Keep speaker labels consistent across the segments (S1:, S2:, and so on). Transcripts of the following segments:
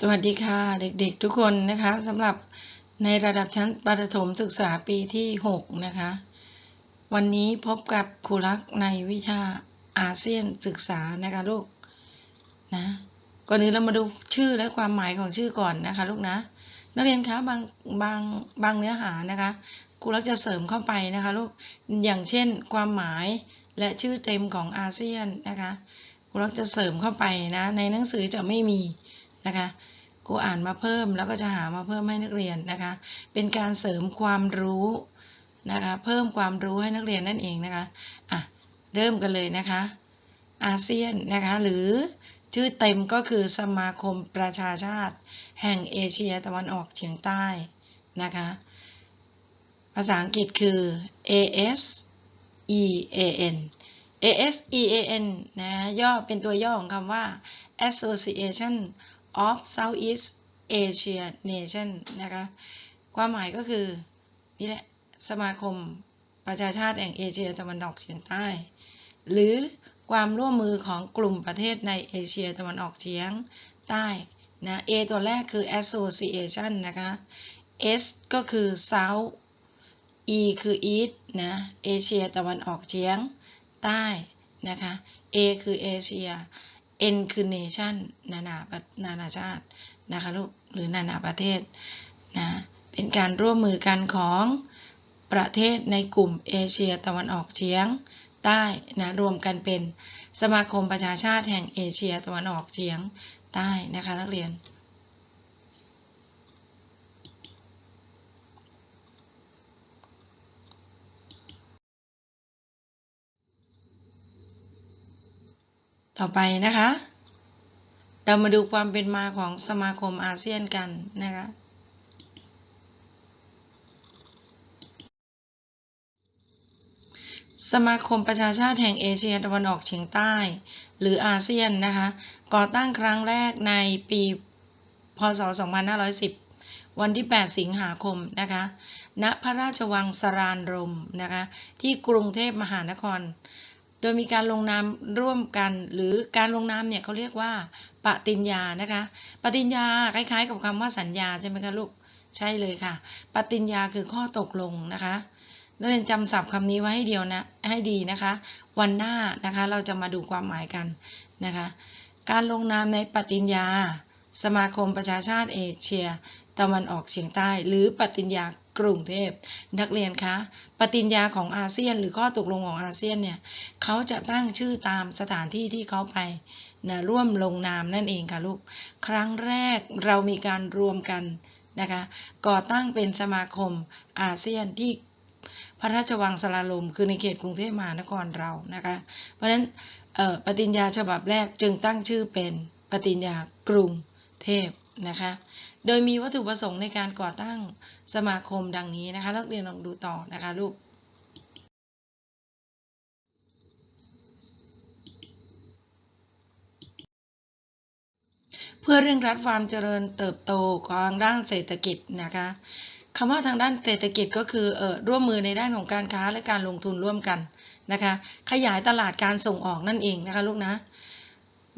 S1: สวัสดีค่ะ เด็กๆทุกคนนะคะสำหรับในระดับชั้นประถมศึกษาปีที่ 6 นะคะ วันนี้พบกับครูรักในวิชาอาเซียนศึกษานะคะลูกนะก่อนอื่นเรามาดูชื่อและความหมายของชื่อก่อนนะคะลูกนะ นักเรียนคะบางบางบางเนื้อหานะคะครูรักจะเสริมเข้าไปนะคะลูกอย่างเช่น ความหมายและชื่อเต็มของอาเซียนนะคะครูรักจะเสริมเข้าไปนะในหนังสือจะไม่มี นะคะครูอ่านมาเพิ่มแล้วก็จะหามาเพิ่มให้นักเรียนนะคะ เป็นการเสริมความรู้นะคะ เพิ่มความรู้ให้นักเรียนนั่นเองนะคะอะเริ่มกันเลยนะคะ อาเซียนนะคะ หรือชื่อเต็มก็คือสมาคมประชาชาติ แห่งเอเชียตะวันออกเฉียงใต้นะคะ ภาษาอังกฤษคือ ASEAN ASEAN นะย่อเป็นตัวย่อของคำว่า Association of Southeast Asia Nation นะคะความหมายก็คือ นี่แหละ สมาคมประชาชาติแห่งเอเชียตะวันออกเฉียงใต้ หรือความร่วมมือของกลุ่มประเทศในเอเชียตะวันออกเฉียงใต้นะ A ตัวแรกคือ Association นะคะ S ก็คือ South E คือ East นะเอเชียตะวันออกเฉียงใต้นะคะ A คือเอเชีย N คือ nation นานาประนานาชาตินะคะลูกหรือนานาประเทศนะเป็นการร่วมมือกันของประเทศในกลุ่มเอเชียตะวันออกเฉียงใต้นะรวมกันเป็นสมาคมประชาชาติแห่งเอเชียตะวันออกเฉียงใต้นะคะนักเรียน ต่อไปนะคะ เรามาดูความเป็นมาของสมาคมอาเซียนกันนะคะสมาคมประชาชาติแห่งเอเชียตะวันออกเฉียงใต้ หรืออาเซียนนะคะก่อตั้งครั้งแรกในปีพศ 2510 วันที่ 8 สิงหาคมนะคะณพระราชวังสรานรมนะคะที่กรุงเทพมหานคร โดยมีการลงนามร่วมกัน หรือการลงนามเนี่ยเขาเรียกว่าปฏิญญานะคะปฏิญญาคล้ายๆ กับคำว่าสัญญาใช่ไหมคะลูกใช่เลยค่ะ ปฏิญญาคือข้อตกลงนะคะนักเรียนจำศัพท์คำนี้ไว้ให้เดียวนะให้ดีนะคะ วันหน้านะคะเราจะมาดูความหมายกันนะคะ การลงนามในปฏิญญา สมาคมประชาชาติเอเชีย ตะวันออกเฉียงใต้ หรือปฏิญญากรุงเทพ นักเรียนคะ ปฏิญญาของอาเซียน หรือข้อตกลงของอาเซียนเนี่ยเขาจะตั้งชื่อตามสถานที่ที่เขาไปนะร่วมลงนามนั่นเองค่ะลูก ครั้งแรกเรามีการรวมกันนะคะก่อตั้งเป็นสมาคมอาเซียนที่พระราชวังสลาลม คือในเขตกรุงเทพมหานครเรานะคะ เพราะฉะนั้นปฏิญญาฉบับแรกจึงตั้งชื่อเป็นปฏิญญากรุงเทพนะคะ โดยมีวัตถุประสงค์ในการก่อตั้งสมาคมดังนี้นะคะนักเรียนลองดูต่อนะคะลูกเพื่อเร่งรัดความเจริญเติบโตของทางด้านเศรษฐกิจนะคะคำว่าทางด้านเศรษฐกิจก็คือออร่วมมือในด้านของการค้าและการลงทุนร่วมกันนะคะขยายตลาดการส่งออกนั่นเองนะคะลูกนะ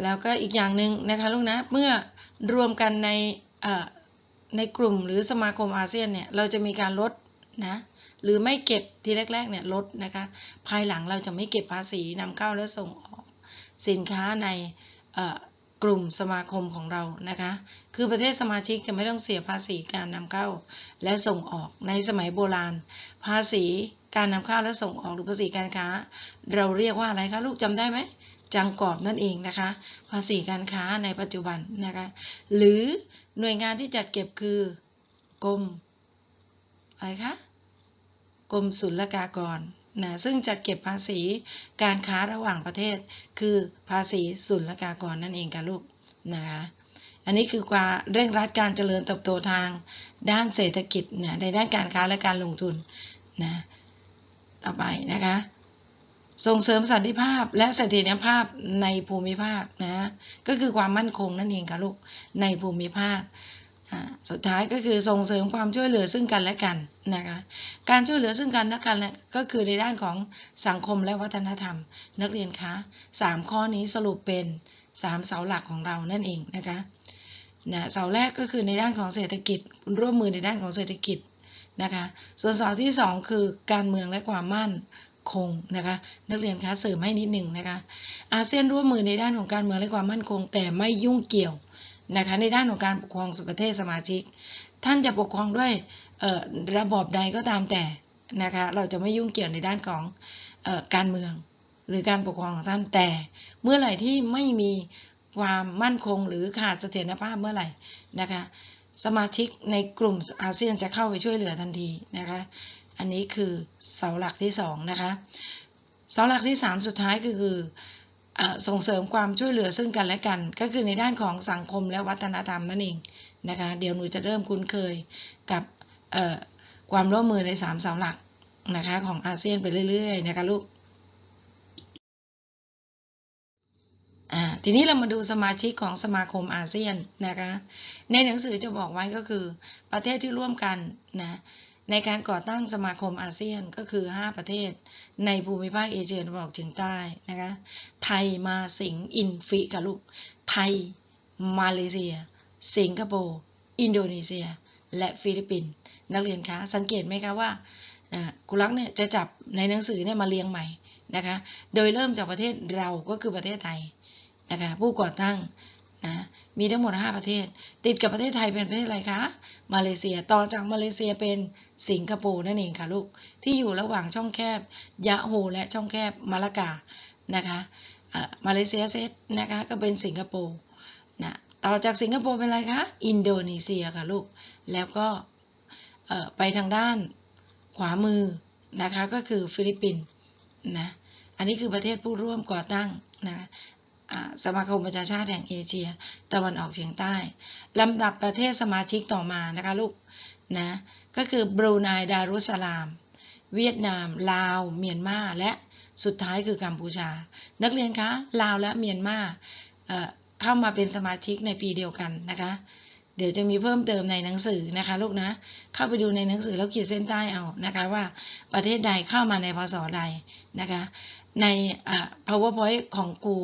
S1: แล้วก็อีกอย่างหนึ่งนะคะลูกนะเมื่อรวมกันใน ในกลุ่มหรือสมาคมอาเซียนเนี่ยเราจะมีการลดนะหรือไม่เก็บทีแรกๆเนี่ยลดนะคะภายหลังเราจะไม่เก็บภาษีนำเข้าและส่งออก สินค้าในกลุ่มสมาคมของเรานะคะ คือประเทศสมาชิกจะไม่ต้องเสียภาษีการนำเข้าและส่งออก ในสมัยโบราณ ภาษีการนำเข้าและส่งออกหรือภาษีการค้า เราเรียกว่าอะไรคะลูกจำได้ไหม จังกอบนั่นเองนะคะ ภาษีการค้าในปัจจุบันนะคะ หรือหน่วยงานที่จัดเก็บคือกรมอะไรคะกรมศุลกากรนะซึ่งจัดเก็บภาษีการค้าระหว่างประเทศ คือภาษีศุลกากรนั่นเองค่ะลูกนะคะอันนี้คือความเร่งรัดการเจริญเติบโตทางด้านเศรษฐกิจนะในด้านการค้าและการลงทุนนะต่อไปนะคะ ส่งเสริมสันติภาพและเสถียรภาพในภูมิภาคนะก็คือความมั่นคงนั่นเองค่ะลูกในภูมิภาคอ่าสุดท้ายก็คือส่งเสริมความช่วยเหลือซึ่งกันและกันนะคะการช่วยเหลือซึ่งกันและกันก็คือในด้านของสังคมและวัฒนธรรม นักเรียนคะสามข้อนี้สรุปเป็นสามเสาหลักของเรานั่นเองนะคะนะเสาแรกก็คือในด้านของเศรษฐกิจร่วมมือในด้านของเศรษฐกิจนะคะส่วนเสาที่สองคือการเมืองและความมั่น คงนะคะ นักเรียนคะเสริมให้นิดหนึ่งนะคะ อาเซียนร่วมมือในด้านของการเมืองและความมั่นคง แต่ไม่ยุ่งเกี่ยวนะคะในด้านของการปกครองประเทศสมาชิก ท่านจะปกครองด้วยระบอบใดก็ตามแต่นะคะเราจะไม่ยุ่งเกี่ยวในด้านของออการเมือง หรือการปกครองของท่านแต่ เมื่อไหร่ที่ไม่มีความมั่นคงหรือขาดเสถียรภาพเมื่อไหร่นะคะสมาชิกในกลุ่มอาเซียนจะเข้าไปช่วยเหลือทันทีนะคะ อันนี้คือเสาหลักที่สองนะคะ เสาหลักที่สามสุดท้ายก็คืออส่งเสริมความช่วยเหลือซึ่งกันและกัน ก็คือในด้านของสังคมและวัฒนธรรมนั่นเองนะคะ เดี๋ยวหนูจะเริ่มคุ้นเคยกับความร่วมมือในสามเสาหลักนะคะของอาเซียนไปเรื่อยๆนะคะลูกทีนี้เรามาดูสมาชิกของสมาคมอาเซียนนะคะ ในหนังสือจะบอกไว้ก็คือประเทศที่ร่วมกันนะ ในการก่อตั้งสมาคมอาเซียนก็คือ 5 ประเทศ ในภูมิภาคเอเชียตะวันออกเฉียงใต้นะคะไทยมาสิงอินฟิกับลูกไทย มาเลเซีย สิงคโปร์อินโดนีเซีย และฟิลิปปินส์นักเรียนคะสังเกตไหมคะว่าอ่าครูรักเนี่ยจะจับในหนังสือเนี่ยมาเรียงใหม่นะคะโดยเริ่มจากประเทศเราก็คือประเทศไทยนะคะผู้ก่อตั้ง มีทั้งหมด 5 ประเทศ ติดกับประเทศไทยเป็นประเทศอะไรคะ มาเลเซียต่อจากมาเลเซียเป็นสิงคโปร์นั่นเองค่ะลูก ที่อยู่ระหว่างช่องแคบยะโฮและช่องแคบมาลากานะคะมาเลเซียเซตนะคะก็เป็นสิงคโปร์นะต่อจากสิงคโปร์เป็นอะไรคะอินโดนีเซียค่ะลูก แล้วก็ไปทางด้านขวามือนะคะก็คือฟิลิปปินส์นะอันนี้คือประเทศผู้ร่วมก่อตั้งนะ สมาคมประชาชาติแห่งเอเชียตะวันออกเฉียงใต้ลำดับประเทศสมาชิกต่อมานะคะลูกนะก็คือบรูไนดารุสสลาม เวียดนาม ลาว เมียนมาและสุดท้ายคือกัมพูชา นักเรียนคะลาวและเมียนมาเอ่อเข้ามาเป็นสมาชิกในปีเดียวกันนะคะ เดี๋ยวจะมีเพิ่มเติมในหนังสือนะคะลูกนะ เข้าไปดูในหนังสือแล้วขีดเส้นใต้เอานะคะว่าประเทศใดเข้ามาในพศใดนะคะ ใน powerpoint ของครู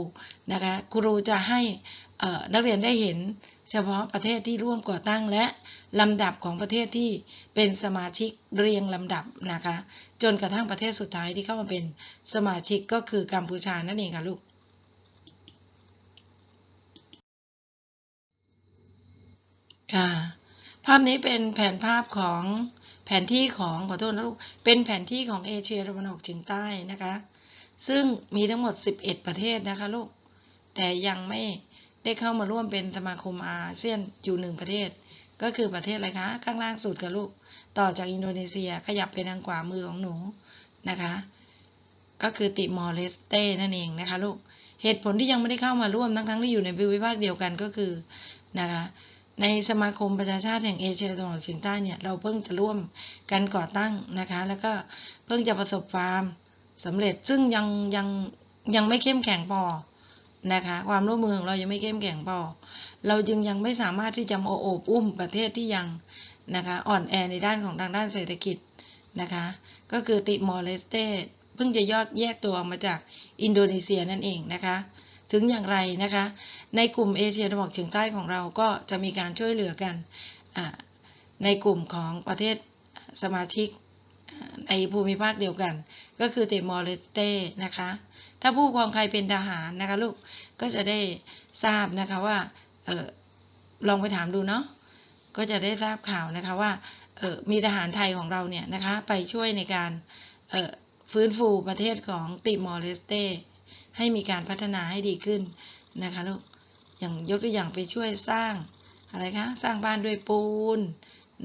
S1: นะคะครูจะให้นักเรียนได้เห็นเฉพาะประเทศที่ร่วมก่อตั้งและลำดับของประเทศที่เป็นสมาชิกเรียงลำดับนะคะ จนกระทั่งประเทศสุดท้ายที่เข้ามาเป็นสมาชิกก็คือกัมพูชานั่นเองค่ะลูก ค่ะ ภาพนี้เป็นแผนภาพของแผนที่ของขอโทษนะลูก เป็นแผนที่ของเอเชียตะวันออกเฉียงใต้นะคะ ซึ่งมีทั้งหมด 11 ประเทศนะคะลูก แต่ยังไม่ได้เข้ามาร่วมเป็นสมาคมอาเซียนอยู่หนึ่งประเทศ ก็คือประเทศอะไรคะ ข้างล่างสุดกับลูก ต่อจากอินโดนีเซียขยับไปทางขวามือของหนูนะคะ ก็คือติมอร์เลสเต้นั่นเองนะคะลูก เหตุผลที่ยังไม่ได้เข้ามาร่วมทั้งๆที่อยู่ในภูมิภาคเดียวกันก็คือนะคะ ในสมาคมประชาชาติแห่งเอเชียตะวันออกเฉียงใต้เนี่ยเราเพิ่งจะร่วมกันก่อตั้งนะคะ แล้วก็เพิ่งจะประสบความสำเร็จซึ่งยังยังยังไม่เข้มแข็งพอนะคะ ความร่วมมือของเรายังไม่เข้มแข็งพอเราจึงยังไม่สามารถที่จะโอบอุ้มประเทศที่ยังนะคะอ่อนแอในด้านของทางด้านเศรษฐกิจนะคะ ก็คือติมอร์เลสเตเพิ่งจะยอดแยกตัวออกมาจากอินโดนีเซียนั่นเองนะคะ ถึงอย่างไรนะคะ ในกลุ่มเอเชียตะวันออกเฉียงใต้ของเราก็จะมีการช่วยเหลือกันในกลุ่มของประเทศสมาชิกในภูมิภาคเดียวกัน ก็คือเติมอร์เลสเต้นะคะ ถ้าผู้ปกครองใครเป็นทหารนะคะลูกก็จะได้ทราบนะคะว่าออลองไปถามดูเนาะก็จะได้ทราบข่าวนะคะว่าออมีทหารไทยของเราเนี่ยนะคะไปช่วยในการออฟื้นฟูประเทศของติมอร์เลสเต ให้มีการพัฒนาให้ดีขึ้นนะคะลูกอย่างยกตัวอย่างไปช่วยสร้างอะไรคะสร้างบ้านด้วยปูน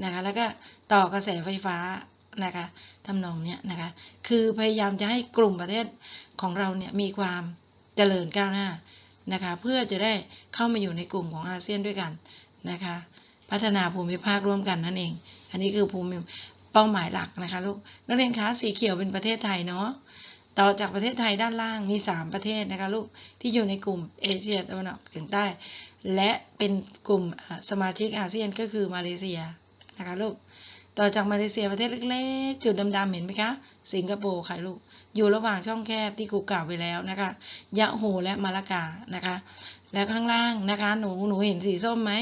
S1: นะคะแล้วก็ต่อกระแสไฟฟ้านะคะทำนองเนี้ยนะคะคือพยายามจะให้กลุ่มประเทศของเราเนี่ยมีความเจริญก้าวหน้านะคะเพื่อจะได้เข้ามาอยู่ในกลุ่มของอาเซียนด้วยกันนะคะพัฒนาภูมิภาคร่วมกันนั่นเอง อันนี้คือภูมิเป้าหมายหลักนะคะลูกนักเรียนคะสีเขียวเป็นประเทศไทยเนาะ ต่อจากประเทศไทยด้านล่างมี 3 ประเทศนะคะลูกที่อยู่ในกลุ่มเอเชียตะวันออกเฉียงใต้ และเป็นกลุ่มสมาชิกอาเซียนก็คือมาเลเซียนะคะลูกต่อจากมาเลเซียประเทศเล็กๆ จุดดำๆเห็นไหมคะ สิงคโปร์ค่ะลูก อยู่ระหว่างช่องแคบที่ครูกล่าวไปแล้วนะคะ ยะโฮและมาลากานะคะ แล้วข้างล่างนะคะ หนูหนูเห็นสีส้มไหม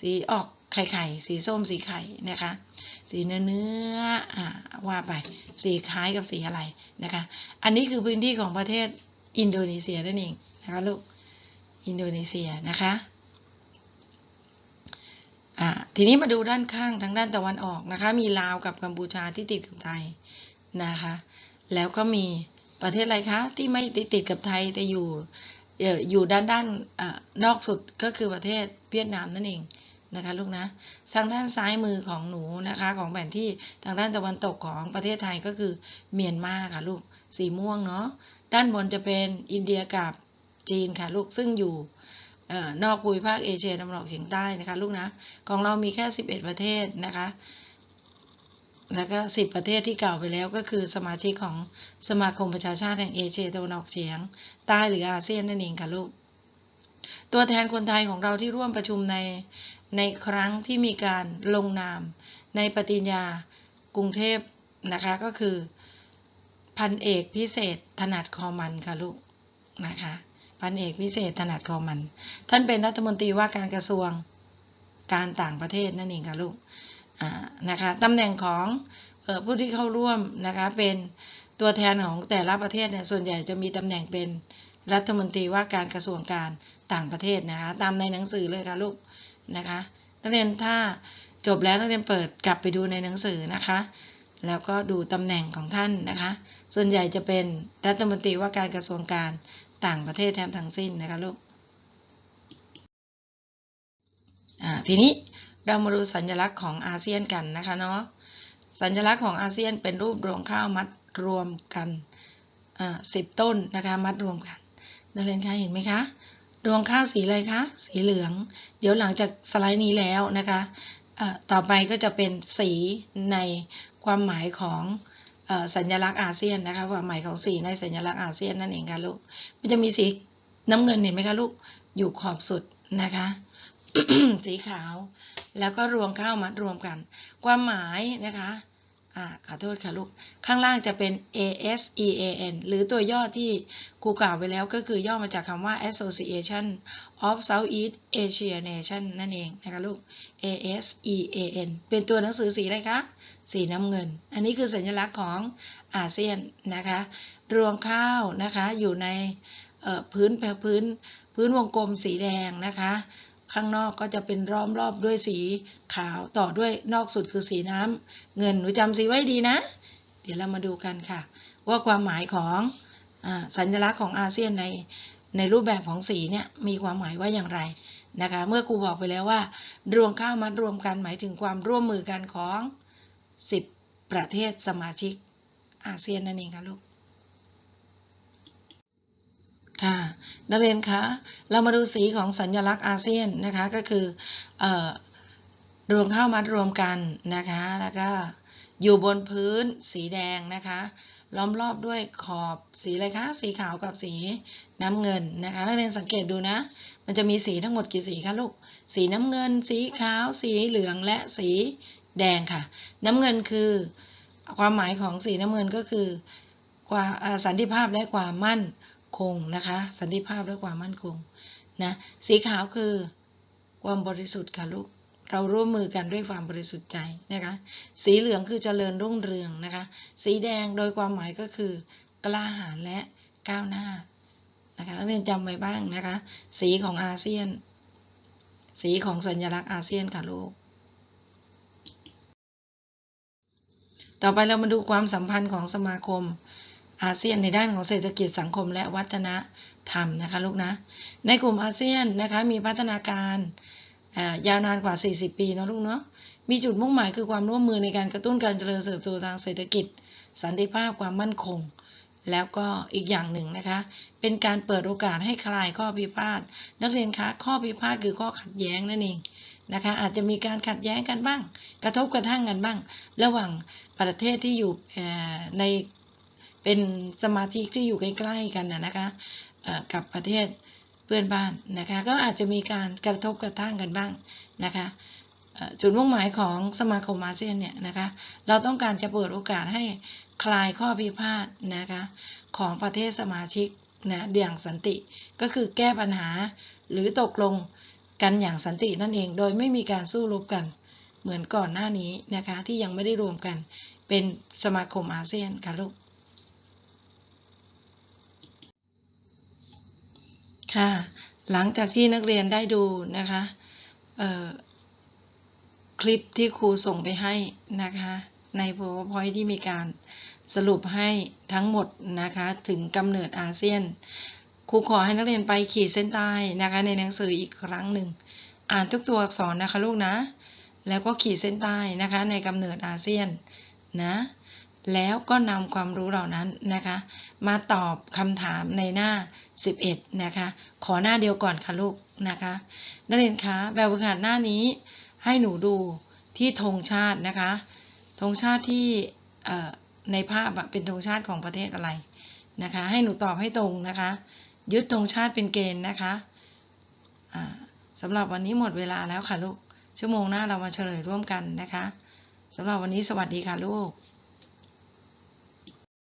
S1: สีออก ไข่ไข่สีส้มสีไข่นะคะ สีเนื้อเนื้ออ่าว่าไปสีคล้ายกับสีอะไรนะคะ อันนี้คือพื้นที่ของประเทศอินโดนีเซียนั่นเองนะคะลูกอินโดนีเซียนะคะอ่าทีนี้มาดูด้านข้างทางด้านตะวันออกนะคะ มีลาวกับกัมพูชาที่ติดกับไทยนะคะ แล้วก็มีประเทศอะไรคะที่ไม่ติดติดกับไทยแต่อยู่อยู่ด้านด้านอนอกสุดก็คือประเทศเวียดนามนั่นเอง นะคะลูกนะทางด้านซ้ายมือของหนูนะคะ ของแผนที่ทางด้านตะวันตกของประเทศไทยก็คือเมียนมาค่ะลูกสีม่วงเนาะด้านบนจะเป็นอินเดียกับจีนค่ะลูกซึ่งอยู่ออนอกภูมิภาคเอเชียตะวันออกเฉียงใต้นะคะลูกนะของเรามีแค่ 11 ประเทศนะคะแล้วก็ 10 ประเทศที่กล่าวไปแล้วก็คือสมาชิกของสมาคมประชาชาติแห่งเอเชียตะวันออกเฉียงใต้หรืออาเซียนนั่นเองค่ะลูกตัวแทนคนไทยของเราที่ร่วมประชุมใน ในครั้งที่มีการลงนาม ในปฏิญญากรุงเทพนะคะก็คือ พันเอกพิเศษถนัดคอมันค่ะลูกนะคะพันเอกพิเศษถนัดคอมัน ท่านเป็นรัฐมนตรีว่าการกระทรวงการต่างประเทศนั่นเองค่ะลูกนะคะตำแหน่งของออผู้ที่เข้าร่วมนะคะเป็นตัวแทนของแต่ละประเทศเนี่ยส่วนใหญ่จะมีตำแหน่งเป็นรัฐมนตรีว่าการกระทรวงการต่างประเทศนะคะตามในหนังสือเลยค่ะลูก นะคะ นักเรียนถ้าจบแล้วนักเรียนเปิดกลับไปดูในหนังสือนะคะ แล้วก็ดูตำแหน่งของท่านนะคะ ส่วนใหญ่จะเป็นรัฐมนตรีว่าการกระทรวงการต่างประเทศแทบทั้งสิ้นนะคะลูกทีนี้เรามาดูสัญลักษณ์ของอาเซียนกันนะคะเนาะสัญลักษณ์ของอาเซียนเป็นรูปรวงข้าวมัดรวมกันสิบต้นนะคะมัดรวมกันนักเรียนคะเห็นไหมคะ รวงข้าวสีอะไรคะ สีเหลือง เดี๋ยวหลังจากสไลด์นี้แล้วนะคะะต่อไปก็จะเป็นสีในความหมายของอสัญลักษณ์อาเซียนนะคะความหมายของสีในสัญลักษณ์อาเซียนนั่นเองค่ะลูก มันจะมีสีน้ำเงินเห็นไหมคะลูก อยู่ขอบสุดนะคะ สีขาว แล้วก็รวงข้าวมัดรวมกัน ความหมายนะคะ อ่าขอโทษค่ะลูก ข้างล่างจะเป็น ASEAN หรือตัวย่อที่ครูกล่าวไปแล้วก็คือย่อมาจากคำว่า Association of Southeast Asia Nation นั่นเองนะคะลูก ASEAN เป็นตัวหนังสือสีอะไรคะ สีน้ำเงิน อันนี้คือสัญลักษณ์ของอาเซียนนะคะ รวงข้าวนะคะอยู่ในพื้นพื้นพื้นวงกลมสีแดงนะคะ ข้างนอกก็จะเป็นล้อมรอบด้วยสีขาวต่อด้วยนอกสุดคือสีน้ำเงินหนูจำสีไว้ดีนะ เดี๋ยวเรามาดูกันค่ะ ว่าความหมายของอสัญลักษณ์ของอาเซียนในในรูปแบบของสีเนี่ยมีความหมายว่าอย่างไรนะคะ เมื่อครูบอกไปแล้วว่า รวมข้าวมัดรวมกันหมายถึงความร่วมมือกันของ 10 ประเทศสมาชิกอาเซียนนั่นเองค่ะลูก ค่ะนักเรียนคะเรามาดูสีของสัญลักษณ์อาเซียนนะคะก็คืออรวมเข้ามัดรวมกันนะคะแล้วก็อยู่บนพื้นสีแดงนะคะล้อมรอบด้วยขอบสีอะไรคะสีขาวกับสีน้ำเงินนะคะนักเรียนสังเกตดูนะ มันจะมีสีทั้งหมดกี่สีคะลูกสีน้ำเงิน สีขาว สีเหลืองและสีแดงค่ะ น้ำเงินคือความหมายของสีน้ำเงินก็คือความสันติภาพและความมั่น คงนะคะ สันติภาพและความมั่นคงนะสีขาวคือความบริสุทธิ์ค่ะลูกเราร่วมมือกันด้วยความบริสุทธิ์ใจนะคะ สีเหลืองคือเจริญรุ่งเรืองนะคะ สีแดงโดยความหมายก็คือกล้าหาญและก้าวหน้านะคะนักเรียนจำไว้บ้างนะคะ สีของอาเซียน สีของสัญลักษณ์อาเซียนค่ะลูกต่อไปเรามาดูความสัมพันธ์ของสมาคม อาเซียนในด้านของเศรษฐกิจสังคมและวัฒนธรรมนะคะลูกนะ ในกลุ่มอาเซียนนะคะมีพัฒนาการยาวนานกว่า 40 ปีเนาะลูกเนาะ มีจุดมุ่งหมายคือความร่วมมือในการกระตุ้นการเจริญเติบโตทางเศรษฐกิจ สันติภาพความมั่นคง แล้วก็อีกอย่างหนึ่งนะคะ เป็นการเปิดโอกาสให้คลายข้อพิพาท นักเรียนคะ ข้อพิพาทคือข้อขัดแย้งนั่นเองนะคะ อาจจะมีการขัดแย้งกันบ้าง กระทบกระทั่งกันบ้าง ระหว่างประเทศที่อยู่ใน เป็นสมาชิกที่อยู่ใกล้ๆกันนะคะกับประเทศเพื่อนบ้านนะคะ ก็อาจจะมีการกระทบกระทั่งกันบ้างนะคะจุดมุ่งหมายของสมาคมอาเซียนเนี่ยนะคะ เราต้องการจะเปิดโอกาสให้คลายข้อพิพาทนะคะของประเทศสมาชิกนะอย่างสันติก็คือแก้ปัญหาหรือตกลงกันอย่างสันตินั่นเอง โดยไม่มีการสู้รบกัน เหมือนก่อนหน้านี้นะคะที่ยังไม่ได้รวมกันเป็นสมาคมอาเซียนค่ะลูก ค่ะ หลังจากที่นักเรียนได้ดูนะคะคลิปที่ครูส่งไปให้นะคะ ใน PowerPoint ที่มีการสรุปให้ทั้งหมดนะคะถึงกำเนิดอาเซียน ครูขอให้นักเรียนไปขีดเส้นใต้นะคะในหนังสืออีกครั้งหนึ่ง อ่านทุกตัวอักษรนะคะลูกนะ แล้วก็ขีดเส้นใต้นะคะในกำเนิดอาเซียนนะ แล้วก็นำความรู้เหล่านั้นนะคะ มาตอบคำถามในหน้า 11 นะคะ ขอหน้าเดียวก่อนค่ะลูกนะคะนักเรียนคะแบบฝึกหัดหน้านี้ให้หนูดูที่ธงชาตินะคะธงชาติที่ในภาพเป็นธงชาติของประเทศอะไรนะคะ ให้หนูตอบให้ตรงนะคะ ยึดธงชาติเป็นเกณฑ์นะคะสำหรับวันนี้หมดเวลาแล้วค่ะลูกชั่วโมงหน้าเรามาเฉลยร่วมกันนะคะสำหรับวันนี้สวัสดีค่ะลูก